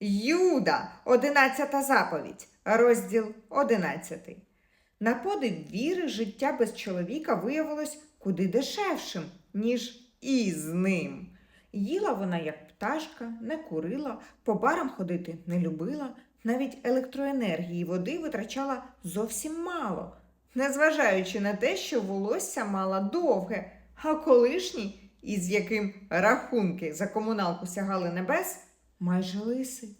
Юда, одинадцята заповідь, розділ одинадцятий. На подив віри життя без чоловіка виявилось куди дешевшим, ніж із ним. Їла вона, як пташка, не курила, по барам ходити не любила, навіть електроенергії води витрачала зовсім мало, незважаючи на те, що волосся мала довге, а колишній, із яким рахунки за комуналку сягали небес, майже лисий.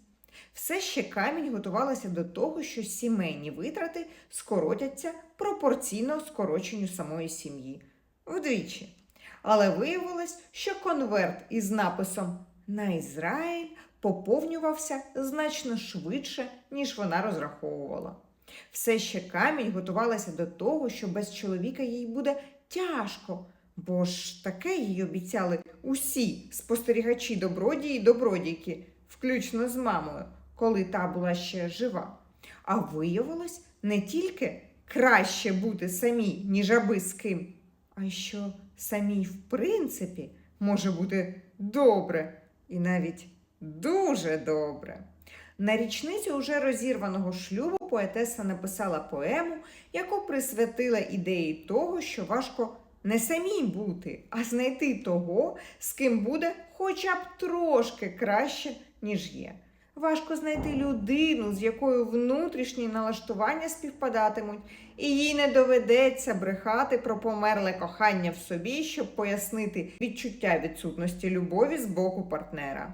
Все ще камінь готувалася до того, що сімейні витрати скоротяться пропорційно скороченню самої сім'ї вдвічі. Але виявилось, що конверт із написом на Ізраїль поповнювався значно швидше, ніж вона розраховувала. Все ще камінь готувалася до того, що без чоловіка їй буде тяжко, бо ж таке їй обіцяли усі спостерігачі добродії й добродійки, включно з мамою, коли та була ще жива. А виявилось не тільки краще бути самій, ніж аби з ким, а що самій, в принципі, може бути добре і навіть дуже добре. На річницю уже розірваного шлюбу поетеса написала поему, яку присвятила ідеї того, що важко не самій бути, а знайти того, з ким буде хоча б трошки краще, ніж є. Важко знайти людину, з якою внутрішні налаштування співпадатимуть, і їй не доведеться брехати про померле кохання в собі, щоб пояснити відчуття відсутності любові з боку партнера.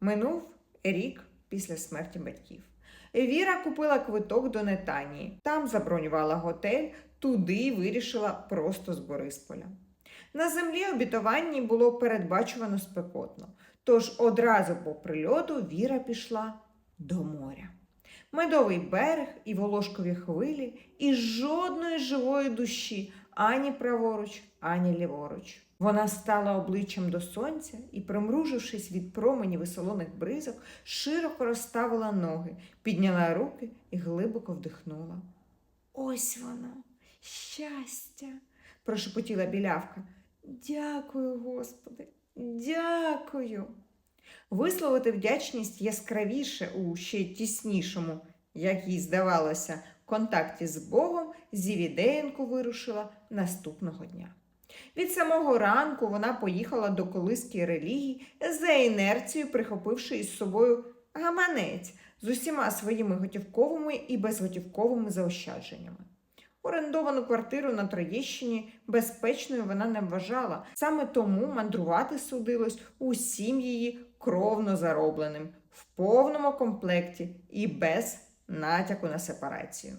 Минув рік після смерті батьків. Віра купила квиток до Нетанії. Там забронювала готель, туди вирішила просто з Борисполя. На землі обітованні було передбачувано спекотно, тож одразу по прильоту Віра пішла до моря. Медовий берег і волошкові хвилі, і жодної живої душі ані праворуч, ані ліворуч. Вона стала обличчям до сонця і, примружившись від променів і солоних бризок, широко розставила ноги, підняла руки і глибоко вдихнула. Ось воно, щастя, прошепотіла білявка. Дякую, Господи, дякую. Висловити вдячність яскравіше у ще тіснішому, як їй здавалося, контакті з Богом, Зівідеєнко вирушила наступного дня. Від самого ранку вона поїхала до колиски релігій за інерцією, прихопивши із собою гаманець з усіма своїми готівковими і безготівковими заощадженнями. Орендовану квартиру на Троєщині безпечною вона не вважала, саме тому мандрувати судилось усім її кровно заробленим, в повному комплекті і без натяку на сепарацію.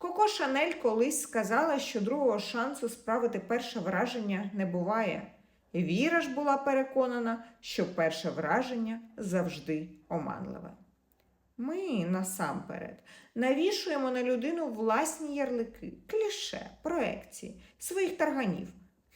Коко Шанель колись сказала, що другого шансу справити перше враження не буває. Віра ж була переконана, що перше враження завжди оманливе. Ми насамперед навішуємо на людину власні ярлики, кліше, проекції, своїх тарганів.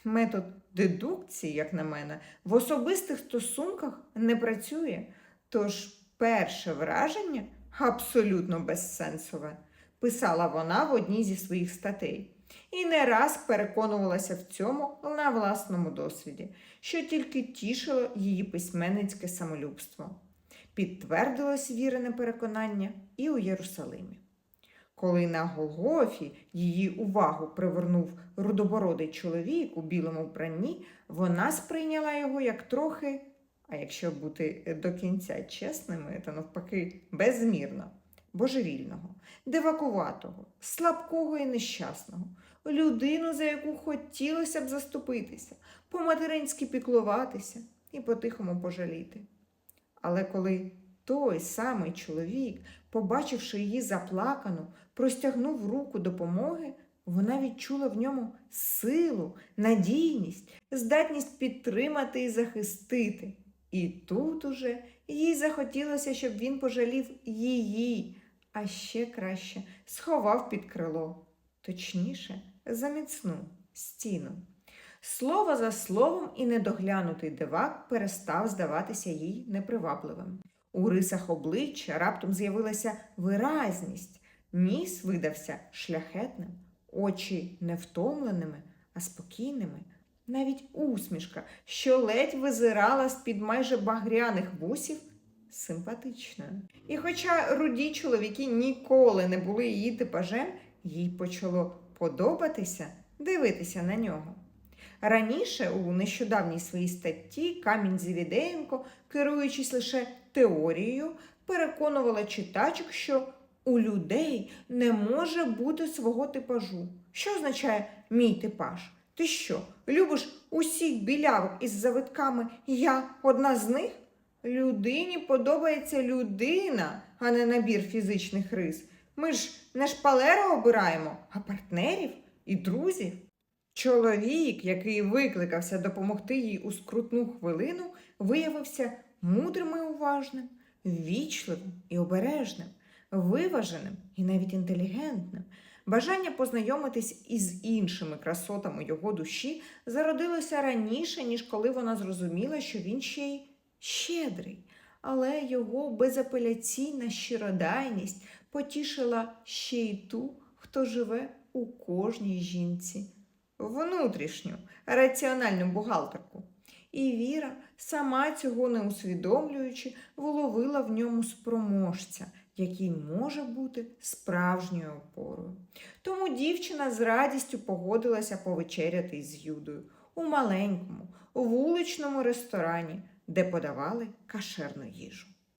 Метод дедукції, як на мене, в особистих стосунках не працює. Тож перше враження абсолютно безсенсове, писала вона в одній зі своїх статей. І не раз переконувалася в цьому на власному досвіді, що тільки тішило її письменницьке самолюбство підтвердилось вірене переконання і у Єрусалимі. Коли на Голгофі її увагу привернув рудобородий чоловік у білому вбранні, вона сприйняла його як трохи, а якщо бути до кінця чесними, то навпаки безмірно, божевільного, дивакуватого, слабкого і нещасного, людину, за яку хотілося б заступитися, по-материнськи піклуватися і по-тихому пожаліти. Але коли той самий чоловік, побачивши її заплакану, простягнув руку допомоги, вона відчула в ньому силу, надійність, здатність підтримати і захистити. І тут уже їй захотілося, щоб він пожалів її, а ще краще сховав під крило, точніше, за міцну стіну. Слово за словом і недоглянутий дивак перестав здаватися їй непривабливим. У рисах обличчя раптом з'явилася виразність, ніс видався шляхетним, очі не втомленими, а спокійними. Навіть усмішка, що ледь визирала з-під майже багряних вусів, симпатичною. І хоча руді чоловіки ніколи не були її типажем, їй почало подобатися дивитися на нього. Раніше у нещодавній своїй статті Камінь Зівідеєнко, керуючись лише теорією, переконувала читачок, що у людей не може бути свого типажу. Що означає мій типаж? Ти що, любиш усіх білявок із завитками, я одна з них? Людині подобається людина, а не набір фізичних рис. Ми ж не шпалеру обираємо, а партнерів і друзів. Чоловік, який викликався допомогти їй у скрутну хвилину, виявився мудрим і уважним, ввічливим і обережним, виваженим і навіть інтелігентним. Бажання познайомитись із іншими красотами його душі зародилося раніше, ніж коли вона зрозуміла, що він ще й щедрий, але його безапеляційна щиродайність потішила ще й ту, хто живе у кожній жінці внутрішню раціональну бухгалтерку. І Віра, сама цього не усвідомлюючи, вловила в ньому спроможця, який може бути справжньою опорою. Тому дівчина з радістю погодилася повечеряти з Юдою у маленькому, вуличному ресторані, де подавали кашерну їжу.